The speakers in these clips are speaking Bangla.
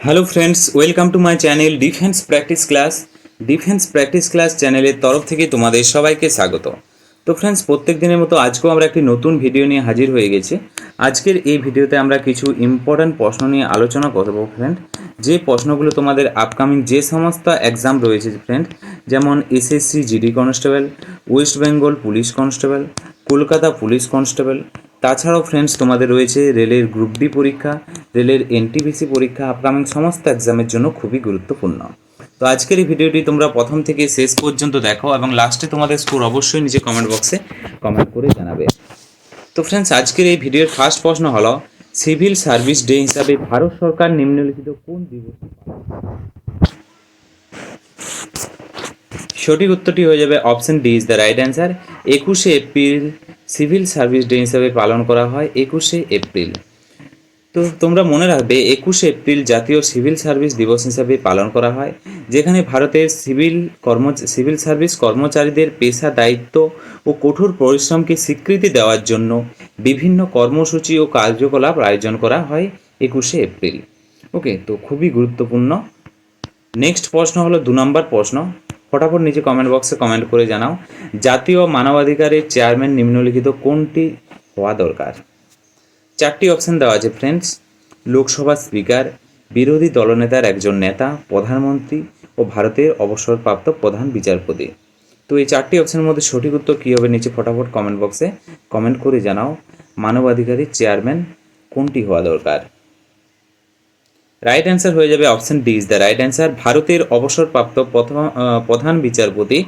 Hello friends welcome to my channel defence practice class defence practice class চ্যানেলের তরফ থেকে তোমাদের সবাইকে স্বাগত। তো ফ্রেন্ডস প্রত্যেক দিনের মতো আজকেও আমরা একটি নতুন ভিডিও নিয়ে হাজির হয়ে গেছি। আজকের এই ভিডিওতে আমরা কিছু ইম্পর্ট্যান্ট প্রশ্ন নিয়ে আলোচনা করব ফ্রেন্ড যে প্রশ্নগুলো তোমাদের আপকামিং যে সমস্ত এক্সাম রয়েছে ফ্রেন্ড যেমন SSC GD constable West Bengal police constable Kolkata police constable তাছাড়াও ফ্রেন্ডস তোমাদের রয়েছে রেলের গ্রুপ ডি পরীক্ষা, রেলের এনটিপিসি পরীক্ষা আপকামিং সমস্ত এক্সামের জন্য খুবই গুরুত্বপূর্ণ। তো আজকের এই ভিডিওটি তোমরা প্রথম থেকে শেষ পর্যন্ত দেখো এবং লাস্টে তোমাদের স্কোর অবশ্যই নিচে কমেন্ট বক্সে কমেন্ট করে জানাবে। তো ফ্রেন্ডস আজকের এই ভিডিওর ফার্স্ট প্রশ্ন হলো সিভিল সার্ভিস ডে হিসাবে ভারত সরকার নিম্নলিখিত কোন দিবস সঠিক উত্তরটি হয়ে যাবে option D is the right answer একুশে এপ্রিল সিভিল সার্ভিস ডে হিসাবে পালন করা হয় একুশে এপ্রিল। তো তোমরা মনে রাখবে, একুশে এপ্রিল জাতীয় সিভিল সার্ভিস দিবস হিসাবে পালন করা হয়, যেখানে ভারতের সিভিল কর্ম সিভিল সার্ভিস কর্মচারীদের পেশা, দায়িত্ব ও কঠোর পরিশ্রমকে স্বীকৃতি দেওয়ার জন্য বিভিন্ন কর্মসূচি ও কার্যকলাপ আয়োজন করা হয় একুশে এপ্রিল। ওকে, তো খুবই গুরুত্বপূর্ণ। নেক্সট প্রশ্ন হলো দু নম্বর প্রশ্ন। ফটাফট নিচে কমেন্ট বক্সে কমেন্ট করে জানাও, জাতীয় মানবাধিকারের চেয়ারম্যান নিম্নলিখিত কোনটি হওয়া দরকার? চারটি অপশান দেওয়া আছে ফ্রেন্ডস লোকসভা স্পিকার বিরোধী দলনেতার একজন নেতা, প্রধানমন্ত্রী ও ভারতের অবসরপ্রাপ্ত প্রধান বিচারপতি। তো এই চারটি অপশানের মধ্যে সঠিক উত্তর কী হবে নিচে ফটাফট কমেন্ট বক্সে কমেন্ট করে জানাও, মানবাধিকারের চেয়ারম্যান কোনটি হওয়া দরকার? রাইট অ্যান্সার হয়ে যাবে option D is the right answer ভারতের অবসরপ্রাপ্ত প্রধান বিচারপতি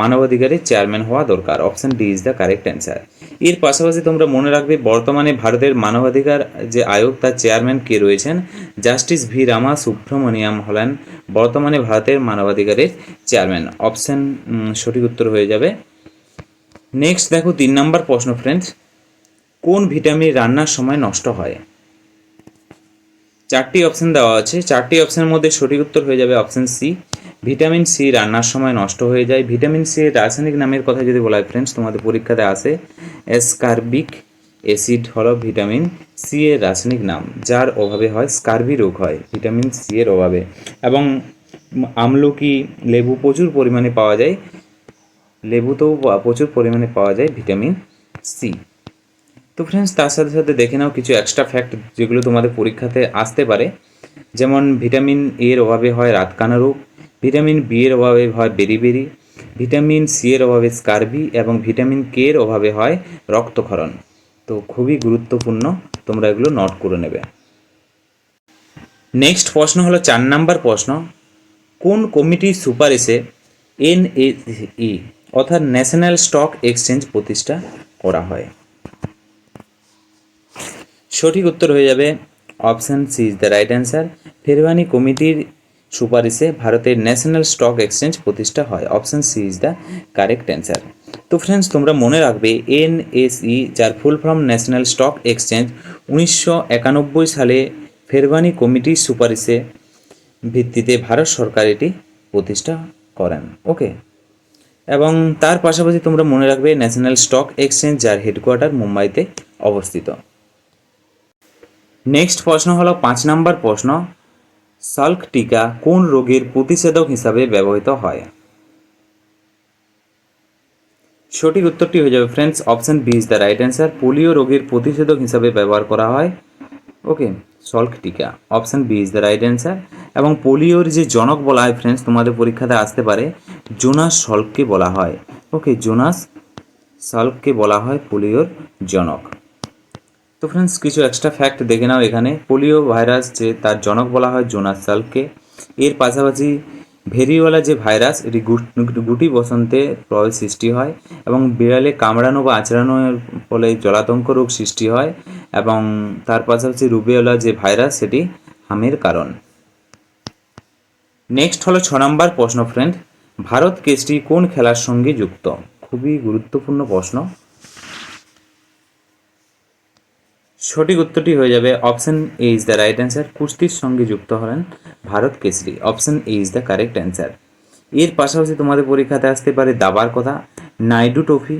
মানবাধিকারের চেয়ারম্যান হওয়া দরকার। Option D is the correct answer এর পাশাপাশি তোমরা মনে রাখবে, বর্তমানে ভারতের মানবাধিকার যে আয়োগ, তার চেয়ারম্যান কে রয়েছেন? জাস্টিস ভি রামা সুব্রমণিয়াম হলেন বর্তমানে ভারতের মানবাধিকারের চেয়ারম্যান অপশন সঠিক উত্তর হয়ে যাবে। নেক্সট দেখো, তিন নম্বর প্রশ্ন ফ্রেন্ডস কোন ভিটামিন রান্নার সময় নষ্ট হয়? চারটি অপশন দেওয়া আছে। চারটি অপশনের মধ্যে সঠিক উত্তর হয়ে যাবে অপশন সি ভিটামিন সি রান্নার সময় নষ্ট হয়ে যায়। ভিটামিন সি রাসায়নিক নামের কথা যদি বলা হয় ফ্রেন্ডস তোমাদের পরীক্ষাতে আসে স্কার্বিক অ্যাসিড হলো ভিটামিন সি এর রাসায়নিক নাম, যার অভাবে হয় স্কার্বি রোগ হয় ভিটামিন সি এর অভাবে। এবং আমলকি লেবু প্রচুর পরিমাণে পাওয়া যায়, লেবুতেও প্রচুর পরিমাণে পাওয়া যায় ভিটামিন সি তো ফ্রেন্ডস তার সাথে সাথে দেখে নাও কিছু এক্সট্রা ফ্যাক্ট যেগুলো তোমাদের পরীক্ষাতে আসতে পারে। যেমন ভিটামিন এর অভাবে হয় রাতকানা রোগ ভিটামিন বি এর অভাবে হয় বেরিবেরি ভিটামিন সি এর অভাবে স্কারবি এবং ভিটামিন কে এর অভাবে হয় রক্তক্ষরণ। তো খুবই গুরুত্বপূর্ণ, তোমরা এগুলো নোট করে নেবে। নেক্সট প্রশ্ন হলো চার নাম্বার প্রশ্ন, কোন কমিটির সুপারিশে এনএই অর্থাৎ ন্যাশনাল স্টক এক্সচেঞ্জ প্রতিষ্ঠা করা হয়? সঠিক উত্তর হয়ে যাবে option C is the right answer. Pherwani কমিটির সুপারিশে ভারতের ন্যাশনাল স্টক এক্সচেঞ্জ প্রতিষ্ঠা হয়। Option C is the correct answer. তো ফ্রেন্ডস তোমরা মনে রাখবে এনএসই যার full form national stock exchange, উনিশশো একানব্বই সালে ফেরওয়ানি কমিটির সুপারিশে ভিত্তিতে ভারত সরকার এটি প্রতিষ্ঠা করেন। ওকে এবং তার পাশাপাশি তোমরা মনে রাখবে, ন্যাশনাল স্টক এক্সচেঞ্জ, যার হেডকোয়ার্টার মুম্বাইতে অবস্থিত। নেক্সট প্রশ্ন হলো পাঁচ নাম্বার প্রশ্ন, সাল্ক টিকা কোন রোগের প্রতিষেধক হিসাবে ব্যবহৃত হয়? সঠিক উত্তরটি হয়ে যাবে friends option B is the right answer polio রোগের প্রতিষেধক হিসাবে ব্যবহার করা হয়। ওকে সল্ক টিকা option B is the right answer এবং পোলিওর যে জনক বলা হয় ফ্রেন্ডস তোমাদের পরীক্ষাতে আসতে পারে, জোনাস সল্ককে বলা হয়। ওকে জোনাস সল্ককে বলা হয় পোলিওর জনক। তো ফ্রেন্ডস কিছু এক্সট্রা ফ্যাক্ট দেখে নাও এখানে। পোলিও ভাইরাস যে তার জনক বলা হয় জোনাস সালকে, এর পাশাপাশি ভেরিওয়ালা যে ভাইরাস এটি গুট- বসন্তে প্রভাব সৃষ্টি হয় এবং বিড়ালে কামড়ানো বা আঁচড়ানোর ফলে জলাতঙ্ক রোগ সৃষ্টি হয় এবং তার পাশাপাশি রুবেওলা যে ভাইরাস সেটি হামের কারণ। নেক্সট হলো ছ নম্বর প্রশ্ন ফ্রেন্ড ভারত কেসটি কোন খেলার সঙ্গে যুক্ত? খুবই গুরুত্বপূর্ণ প্রশ্ন। সঠিক উত্তরটি হয়ে যাবে option A is the right answer কুস্তির সঙ্গে যুক্ত হলেন Bharat Kesari. Option A is the correct answer এর পাশাপাশি তোমাদের পরীক্ষাতে আসতে পারে দাবার কথা। নাইডু ট্রফি।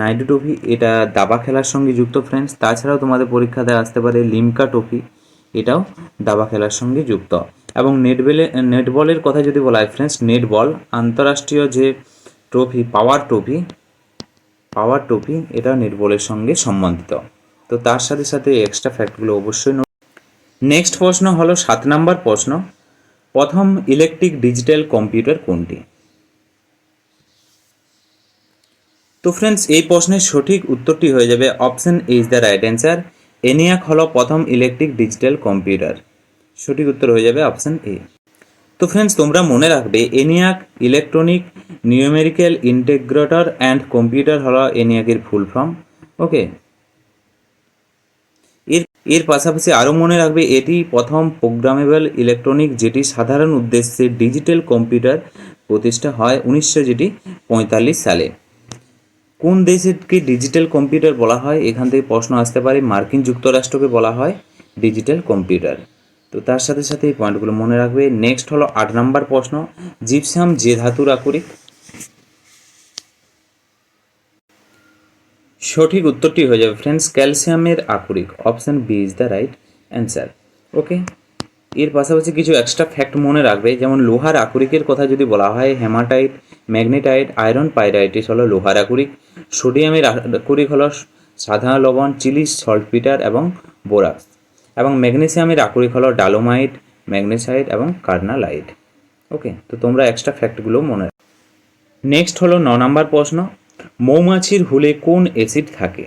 নাইডু ট্রফি, এটা দাবা খেলার সঙ্গে যুক্ত ফ্রেন্ডস তাছাড়াও তোমাদের পরীক্ষাতে আসতে পারে লিমকা ট্রফি, এটাও দাবা খেলার সঙ্গে যুক্ত। এবং নেটবলে নেটবলের কথা যদি বলা হয় ফ্রেন্ডস নেটবল আন্তঃরাষ্ট্রীয় যে ট্রফি পাওয়ার ট্রফি পাওয়ার ট্রফি এটা নেটবলের সঙ্গে সম্বন্ধিত। তো তার সাথে সাথে এক্সট্রা ফ্যাক্টগুলো অবশ্যই নেক্সট প্রশ্ন হলো সাত নাম্বার প্রশ্ন। প্রথম ইলেকট্রিক ডিজিটাল কম্পিউটার কোনটি? তো ফ্রেন্ডস এই প্রশ্নের সঠিক উত্তরটি হয়ে যাবে option is the right answer ENIAC হলো প্রথম ইলেকট্রিক ডিজিটাল কম্পিউটার সঠিক উত্তর হয়ে যাবে অপশন এ তো ফ্রেন্ডস তোমরা মনে রাখবে ENIAC electronic numerical integrator and computer হলো এনিয়াকের ফুল ফর্ম ওকে এর পাশাপাশি আরও মনে রাখবে, এটি প্রথম প্রোগ্রামেবল ইলেকট্রনিক যেটি সাধারণ উদ্দেশ্যে ডিজিটাল কম্পিউটার প্রতিষ্ঠা হয় উনিশশো যেটি পঁয়তাল্লিশ সালে। কোন দেশকে ডিজিটাল কম্পিউটার বলা হয়? এখান থেকে প্রশ্ন আসতে পারে, মার্কিন যুক্তরাষ্ট্রকে বলা হয় ডিজিটাল কম্পিউটার। তো তার সাথে সাথে এই পয়েন্টগুলো মনে রাখবে। নেক্সট হলো আট নম্বর প্রশ্ন, জিপসাম যে ধাতুর আকরিক? সঠিক উত্তরটি হয়ে যাবে ফ্রেন্ডস ক্যালসিয়ামের আকরিক। Option B is the right answer okay এর পাশাপাশি কিছু এক্সট্রা ফ্যাক্ট মনে রাখবে, যেমন লোহার আকরিকের কথা যদি বলা হয় হেমাটাইট ম্যাগনেটাইট আয়রন পাইরাইটিস হলো লোহার আকরিক। সোডিয়ামের আকরিক হলো সাধারণ লবণ চিলি সল্টপিটার এবং বোরাক্স এবং ম্যাগনেসিয়ামের আকরিক হলো ডালোমাইট ম্যাগনেসাইট এবং কার্নালাইট ওকে তো তোমরা এক্সট্রা ফ্যাক্টগুলো মনে নেক্সট হলো ন নম্বর প্রশ্ন। মৌমাছির হুলে কোন অ্যাসিড থাকে?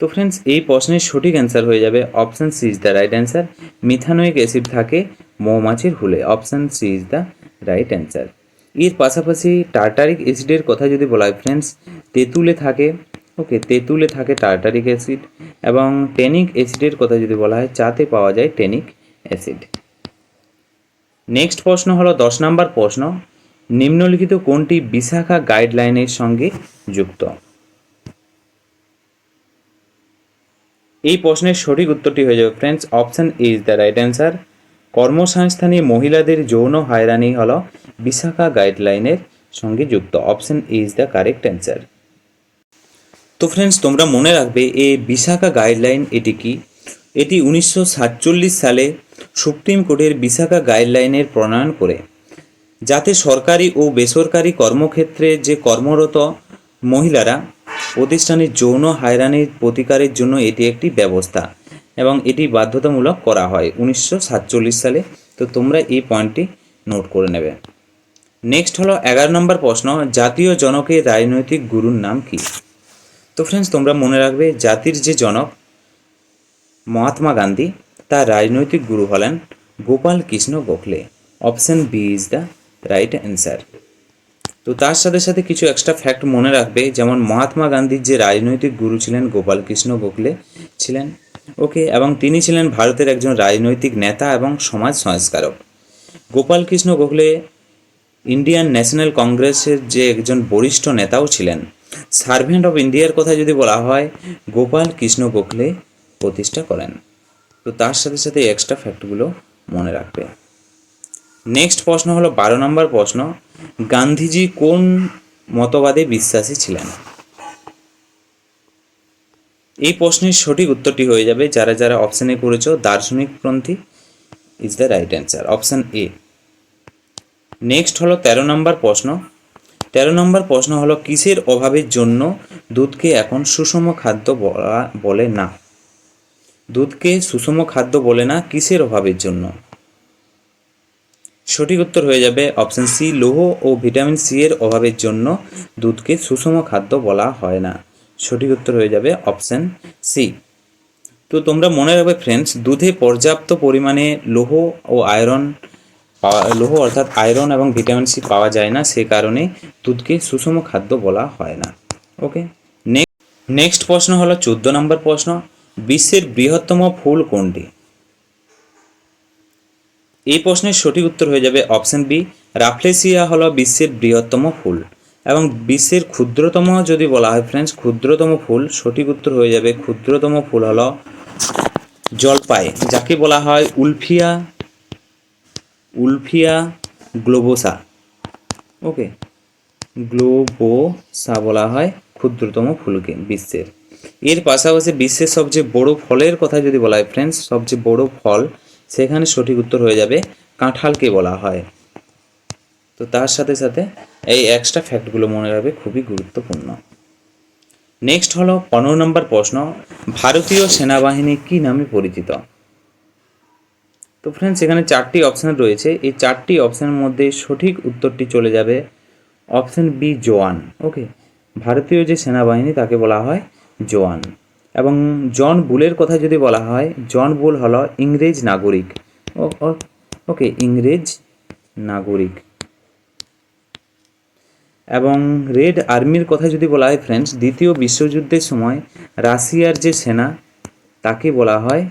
তো ফ্রেন্ডস এই প্রশ্নের সঠিক অ্যান্সার হয়ে যাবে option C is the right answer methanoic acid থাকে মৌমাছির হুলে option C is the right answer এর পাশাপাশি টার্টারিক অ্যাসিডের কথা যদি বলা হয় ফ্রেন্ডস তেঁতুলে থাকে ওকে তেঁতুলে থাকে টার্টারিক অ্যাসিড এবং টেনিক অ্যাসিডের কথা যদি বলা হয়, চাতে পাওয়া যায় টেনিক অ্যাসিড নেক্সট প্রশ্ন হলো দশ নম্বর প্রশ্ন। নিম্নলিখিত কোনটি বিশাখা গাইডলাইনের সঙ্গে যুক্ত? এই প্রশ্নের সঠিক উত্তরটি হয়ে যাবে friends option is the right answer কর্মসংস্থানে মহিলাদের যৌন হয়রানি হল বিশাখা গাইডলাইনের সঙ্গে যুক্ত। Option is the correct answer তো ফ্রেন্ডস তোমরা মনে রাখবে এই বিশাখা গাইডলাইন এটি কি? এটি উনিশশো সাতচল্লিশ সালে সুপ্রিম কোর্টের বিশাখা গাইডলাইনের প্রণয়ন করে। যাতে সরকারি ও বেসরকারি কর্মক্ষেত্রে যে কর্মরত মহিলারা প্রতিষ্ঠানের যৌন হয়রানির প্রতিকারের জন্য এটি একটি ব্যবস্থা এবং এটি বাধ্যতামূলক করা হয় উনিশশো সাতচল্লিশ সালে। তো তোমরা এই পয়েন্টটি নোট করে নেবে। নেক্সট হলো এগারো নম্বর প্রশ্ন, জাতীয় জনকের রাজনৈতিক গুরুর নাম কি? তো ফ্রেন্ডস তোমরা মনে রাখবে জাতির যে জনক মহাত্মা গান্ধী, তার রাজনৈতিক গুরু হলেন Gopal Krishna Gokhale. Option B is the right answer তো তার সাথে সাথে কিছু এক্সট্রা ফ্যাক্ট মনে রাখবে, যেমন মহাত্মা গান্ধীর যে রাজনৈতিক গুরু ছিলেন গোপাল কৃষ্ণ গোখলে ছিলেন ওকে এবং তিনি ছিলেন ভারতের একজন রাজনৈতিক নেতা এবং সমাজ সংস্কারক। গোপাল কৃষ্ণ গোখলে ইন্ডিয়ান ন্যাশনাল কংগ্রেসের যে একজন বরিষ্ঠ নেতাও ছিলেন। সার্ভেন্ট অফ ইন্ডিয়ার কথা যদি বলা হয় গোপাল কৃষ্ণ গোখলে প্রতিষ্ঠা করেন। তো তার সাথে সাথে এক্সট্রা ফ্যাক্টগুলো মনে রাখবে। নেক্সট প্রশ্ন হলো বারো নম্বর প্রশ্ন, গান্ধীজি কোন মতবাদে বিশ্বাসী ছিলেন? এই প্রশ্নের সঠিক উত্তরটি হয়ে যাবে যারা যারা অপশানে করেছ দার্শনিক পন্থী is the right answer option A next হলো তেরো নম্বর প্রশ্ন, তেরো নম্বর প্রশ্ন হলো কিসের অভাবের জন্য দুধকে এখন সুষম খাদ্য বলা, বলে না? দুধকে সুষম খাদ্য বলে না, কিসের অভাবের জন্য? সঠিক উত্তর হয়ে যাবে অপশন সি, লৌহ ও ভিটামিন সি এর অভাবের জন্য দুধকে সুষম খাদ্য বলা হয় না। সঠিক উত্তর হয়ে যাবে অপশন সি। তো তোমরা মনে রাখবে ফ্রেন্ডস দুধে পর্যাপ্ত পরিমাণে লৌহ ও আয়রন পাওয়া, লৌহ অর্থাৎ আয়রন এবং ভিটামিন সি পাওয়া যায় না, সে কারণে দুধকে সুষম খাদ্য বলা হয় না। ওকে নেক্সট প্রশ্ন হলো চোদ্দ নম্বর প্রশ্ন, বিশ্বের বৃহত্তম ফুল কোনটি? এই প্রশ্নের সঠিক উত্তর হয়ে যাবে অপশন বি, রাফলেসিয়া হলো বিশ্বের বৃহত্তম ফুল। এবং বিশ্বের ক্ষুদ্রতম যদি বলা হয় ফ্রেন্ডস ক্ষুদ্রতম ফুল, সঠিক উত্তর হয়ে যাবে ক্ষুদ্রতম ফুল হলো জলপাই, যাকে বলা হয় Wolffia Wolffia globosa. Okay? Globosa বলা হয় ক্ষুদ্রতম ফুলকে বিশ্বের। এর পাশাপাশি বিশ্বের সবচেয়ে বড় ফলের কথা যদি বলা হয় ফ্রেন্ডস সবচেয়ে বড় ফল সেখানে সঠিক উত্তর হয়ে যাবে কাঁঠালকে বলা হয়। তো তার সাথে সাথে এই এক্সট্রা ফ্যাক্টগুলো মনে রাখবে, খুবই গুরুত্বপূর্ণ। নেক্সট হলো পনেরো নম্বর প্রশ্ন, ভারতীয় সেনাবাহিনী কি নামে পরিচিত? তো ফ্রেন্ডস এখানে চারটি অপশান রয়েছে। এই চারটি অপশানের মধ্যে সঠিক উত্তরটি চলে যাবে অপশান বি জোয়ান। ওকে ভারতীয় যে সেনাবাহিনী, তাকে বলা হয় জোয়ান। এবং জন বুলের কথা যদি বলা হয়, জন বুল হলো ইংরেজ নাগরিক। ওকে, ইংরেজ নাগরিক। এবং রেড আর্মির কথা যদি বলা হয়, ফ্রেন্ডস, দ্বিতীয় বিশ্বযুদ্ধের সময় রাশিয়ার যে সেনা, তাকে বলা হয়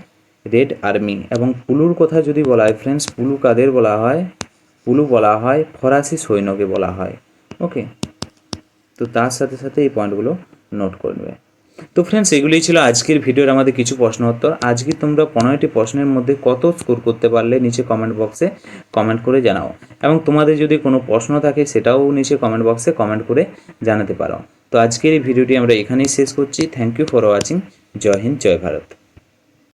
রেড আর্মি। এবং পুলুর কথা যদি বলা হয়, ফ্রেন্ডস, পুলু কাদের বলা হয়? পুলু বলা হয় ফরাসি সৈন্যকে বলা হয়। ওকে, তো তার সাথে সাথে এই পয়েন্টগুলো নোট করবে তো ফ্রেন্ডস এগুলোই ছিল আজকের ভিডিওর আমাদের কিছু প্রশ্ন উত্তর। আজকে তোমরা পনেরোটি প্রশ্নের মধ্যে কত স্কোর করতে পারলে নিচে কমেন্ট বক্সে কমেন্ট করে জানাও। এবং তোমাদের যদি কোনো প্রশ্ন থাকে সেটাও নিচে কমেন্ট বক্সে কমেন্ট করে জানাতে পারো। তো আজকের এই ভিডিওটি আমরা এখানেই শেষ করছি। থ্যাংক ইউ ফর ওয়াচিং জয় হিন্দ, জয় ভারত।